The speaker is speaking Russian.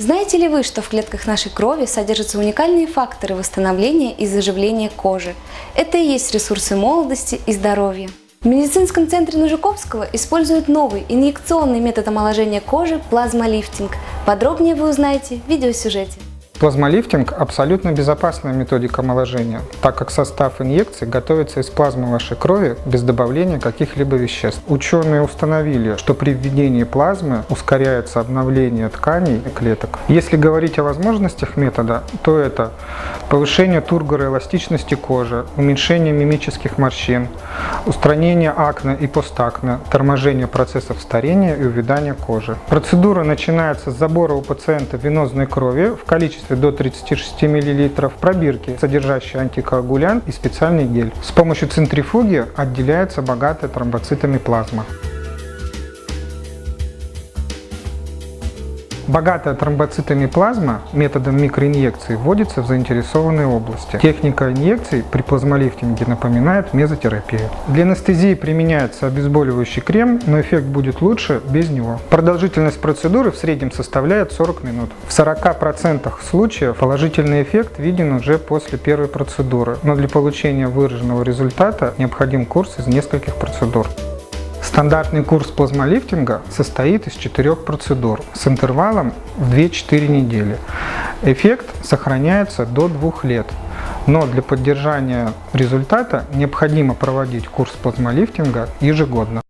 Знаете ли вы, что в клетках нашей крови содержатся уникальные факторы восстановления и заживления кожи? Это и есть ресурсы молодости и здоровья. В медицинском центре Нужиковского используют новый инъекционный метод омоложения кожи – плазмолифтинг. Подробнее вы узнаете в видеосюжете. Плазмолифтинг – абсолютно безопасная методика омоложения, так как состав инъекций готовится из плазмы вашей крови без добавления каких-либо веществ. Ученые установили, что при введении плазмы ускоряется обновление тканей и клеток. Если говорить о возможностях метода, то это повышение тургороэластичности кожи, уменьшение мимических морщин, устранение акне и постакне, торможение процессов старения и увядания кожи. Процедура начинается с забора у пациента венозной крови в количестве до 36 мл, пробирки, содержащей антикоагулянт и специальный гель. С помощью центрифуги отделяется богатая тромбоцитами плазма. Богатая тромбоцитами плазма методом микроинъекции вводится в заинтересованные области. Техника инъекций при плазмолифтинге напоминает мезотерапию. Для анестезии применяется обезболивающий крем, но эффект будет лучше без него. Продолжительность процедуры в среднем составляет 40 минут. В 40% случаев положительный эффект виден уже после первой процедуры, но для получения выраженного результата необходим курс из нескольких процедур. Стандартный курс плазмолифтинга состоит из четырех процедур с интервалом в 2-4 недели. Эффект сохраняется до 2 лет, но для поддержания результата необходимо проводить курс плазмолифтинга ежегодно.